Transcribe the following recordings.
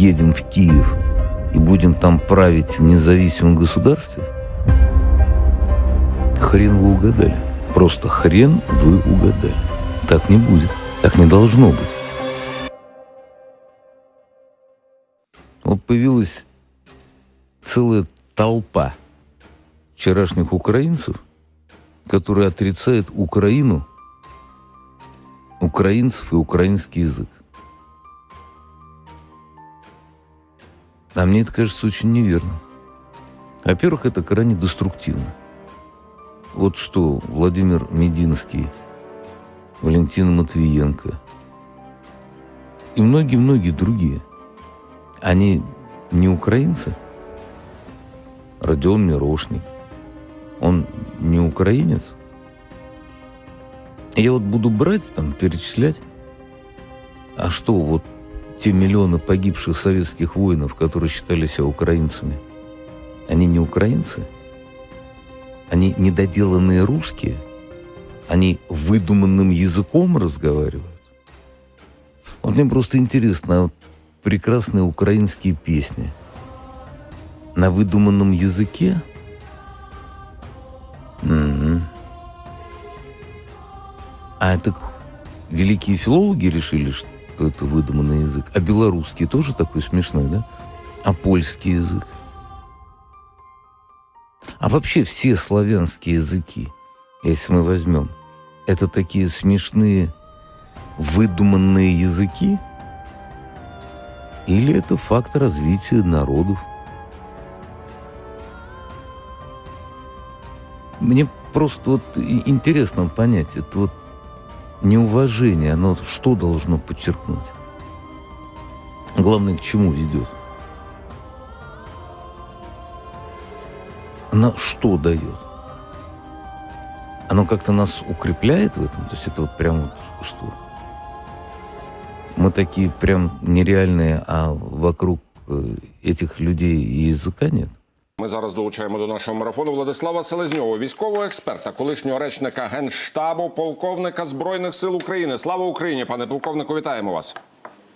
едем в Киев и будем там править в независимом государстве? Хрен вы угадали. Просто хрен вы угадали. Так не будет. Так не должно быть. Вот появилась целая толпа вчерашних украинцев, которые отрицают Украину, украинцев и украинский язык. А мне это кажется очень неверно. Во-первых, это крайне деструктивно. Вот что Владимир Мединский, Валентина Матвиенко и многие-многие другие, они не украинцы? Родион Мирошник, он не украинец? Я вот буду брать, там, перечислять, а что, вот те миллионы погибших советских воинов, которые считали себя украинцами, они не украинцы? Они недоделанные русские? Они выдуманным языком разговаривают? Вот мне просто интересно, а вот прекрасные украинские песни на выдуманном языке? Мгм. А это к- великие филологи решили, что это выдуманный язык. А белорусский тоже такой смешной, да? А польский язык? А вообще все славянские языки, если мы возьмем, это такие смешные выдуманные языки? Или это факт развития народов? Мне просто вот интересно понять, это вот неуважение, оно что должно подчеркнуть? Главное, к чему ведет? Оно что дает? Оно как-то нас укрепляет в этом? То есть это вот прям вот что? Мы такие прям нереальные, а вокруг э, этих людей и языка нет? Ми зараз долучаємо до нашого марафону Владислава Селезньова, військового експерта, колишнього речника генштабу, полковника збройних сил України. Слава Україні, пане полковнику, вітаємо вас.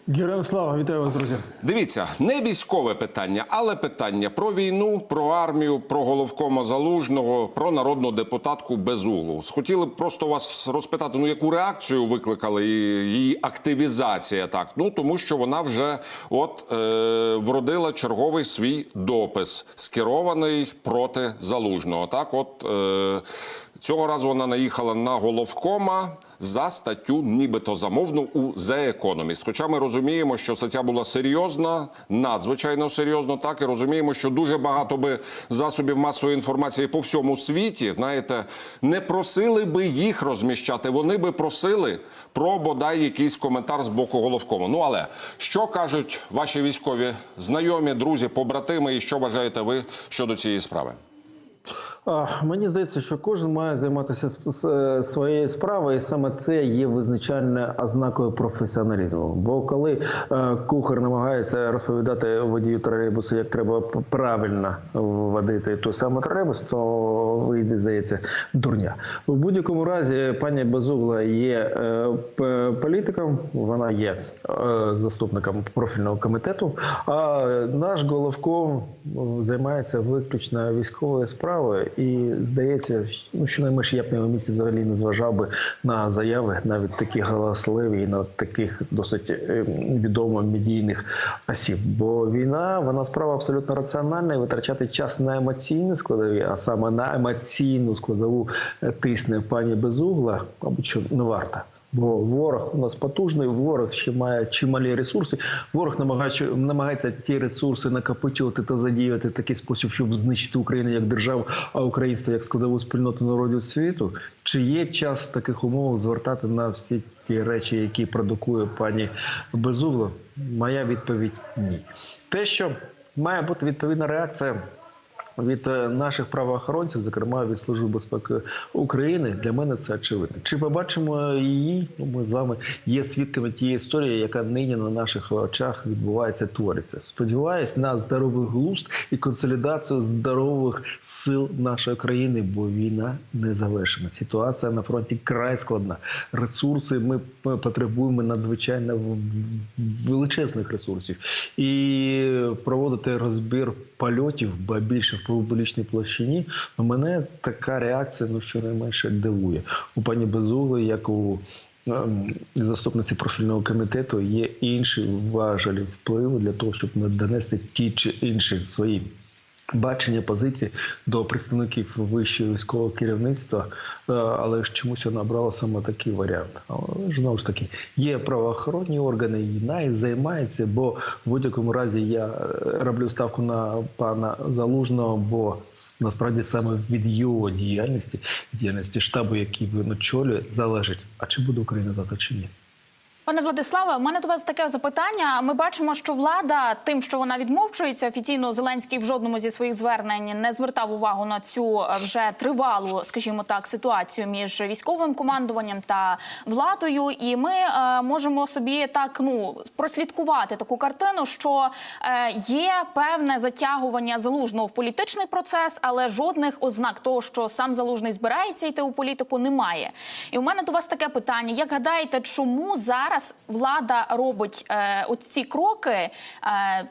Героям слава, вітаю вас, друзі. Дивіться, не військове питання, але питання про війну, про армію, про головкома залужного, про народну депутатку Безуглу. Хотіли б просто вас розпитати, ну яку реакцію викликали її, її активізація? Так, ну тому що вона вже от е, вродила черговий свій допис, скерований проти залужного. Так, от е, цього разу вона наїхала на головкома за статтю, нібито замовну у The Economist. Хоча ми розуміємо, що стаття була серйозна, надзвичайно серйозно, так і розуміємо, що дуже багато би засобів масової інформації по всьому світі, знаєте, не просили би їх розміщати. Вони би просили про бодай якийсь коментар з боку головкому. Ну але що кажуть ваші військові знайомі, друзі, побратими, і що вважаєте ви щодо цієї справи? Мені здається, що кожен має займатися своєю справою, і саме це є визначальною ознакою професіоналізму. Бо коли е, кухар намагається розповідати водію тролейбусу, як треба правильно водити той самий тролейбус, то вийде, здається, дурня. У будь-якому разі пані Безугла є е, політиком, вона є е, заступником профільного комітету. А наш головком займається виключно військовою справою, і здається, ну щонайменше я б на його місці взагалі не зважав би на заяви, навіть такі галасливі, і на таких досить е, відомо медійних осіб. Бо війна вона справа абсолютно раціональна, і витрачати час на емоційні складові, а саме на емоційну складову е, тисне пані Безугла, мабуть, що не варто. Бо ворог у нас потужний, ворог ще має чималі ресурси. Ворог намагається, намагається ті ресурси накопичувати та задіяти в такий спосіб, щоб знищити Україну як державу, а українство як складову спільноту народів світу. Чи є час таких умовах звертати на всі ті речі, які продукує пані Безугло? Моя відповідь ні. Те, що має бути відповідна реакція від е, наших правоохоронців, зокрема від Служби безпеки України, для мене це очевидно. Чи побачимо її? Ну, ми з вами є свідками тієї історії, яка нині на наших очах відбувається, твориться. Сподіваюсь на здоровий глузд і консолідацію здорових сил нашої країни, бо війна не завершена. Ситуація на фронті край складна. Ресурси ми потребуємо надзвичайно величезних ресурсів. І проводити розбір польотів, ба більше публічній площині. Ну, мене така реакція, ну щонайменше дивує. У пані Безугли, як у ем, заступниці профільного комітету, є інші важелі впливу для того, щоб донести ті чи інші свої бачення позиції до представників вищого військового керівництва, е, але ж чомусь вона обрала саме такий варіант. Знову ж таки є правоохоронні органи, і нею займається, бо в будь-якому разі я е, роблю ставку на пана Залужного, бо насправді саме від його діяльності, діяльності штабу, який він очолює, залежить, а чи буде Україна завтра чи ні. Пане Владиславе, у мене до вас таке запитання. Ми бачимо, що влада тим, що вона відмовчується, офіційно Зеленський в жодному зі своїх звернень не звертав увагу на цю вже тривалу, скажімо так, ситуацію між військовим командуванням та владою. І ми е, можемо собі так ну прослідкувати таку картину, що е, є певне затягування залужного в політичний процес, але жодних ознак того, що сам залужний збирається йти у політику, немає. І у мене до вас таке питання: як гадаєте, чому зараз влада робить е, ці кроки, е,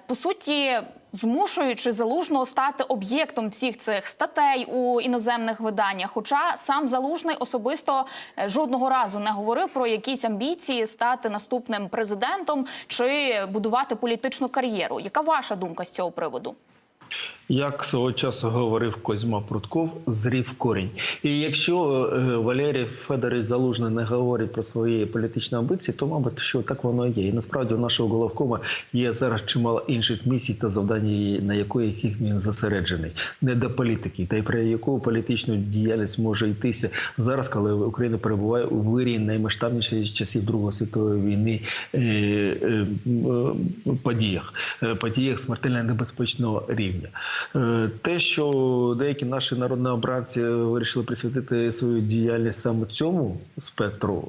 по суті, змушуючи залужного стати об'єктом всіх цих статей у іноземних виданнях? Хоча сам залужний особисто е, жодного разу не говорив про якісь амбіції стати наступним президентом чи будувати політичну кар'єру. Яка ваша думка з цього приводу? Як свого часу говорив Козьма Прутков, зрів корінь. І якщо е, Валерій Федорович Залужний не говорить про свої політичні амбіції, то мабуть, що так воно є. І насправді у нашого головкома є зараз чимало інших місій та завдань, на яких він зосереджений, не до політики, та й про яку політичну діяльність може йтися зараз, коли Україна перебуває у вирі наймасштабніших з часів Другої світової війни е, е, е, подіях, е, подіях смертельно небезпечного рівня. Е, Те, що деякі наші народні обранці вирішили присвятити свою діяльність саме цьому спектру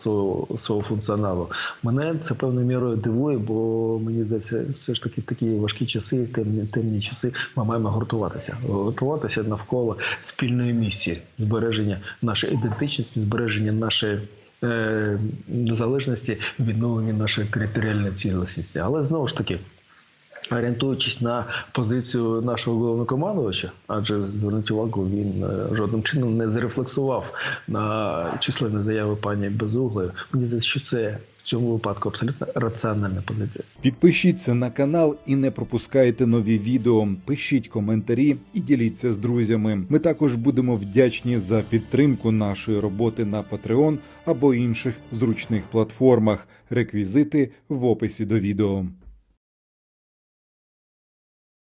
свого, свого функціоналу, мене це певною мірою дивує, бо мені здається, все ж таки такі важкі часи, темні, темні часи, ми маємо гуртуватися. Гуртуватися навколо спільної місії збереження нашої ідентичності, збереження нашої. е, Незалежності відновлення нашої територіальної цілісності, але знову ж таки, орієнтуючись на позицію нашого головнокомандувача, адже зверніть увагу, він е, жодним чином не зрефлексував на численні заяви пані Безуглої. Мені здається, що це в цьому випадку абсолютно раціональна позиція. Підпишіться на канал і не пропускайте нові відео. Пишіть коментарі і діліться з друзями. Ми також будемо вдячні за підтримку нашої роботи на Patreon або інших зручних платформах. Реквізити в описі до відео.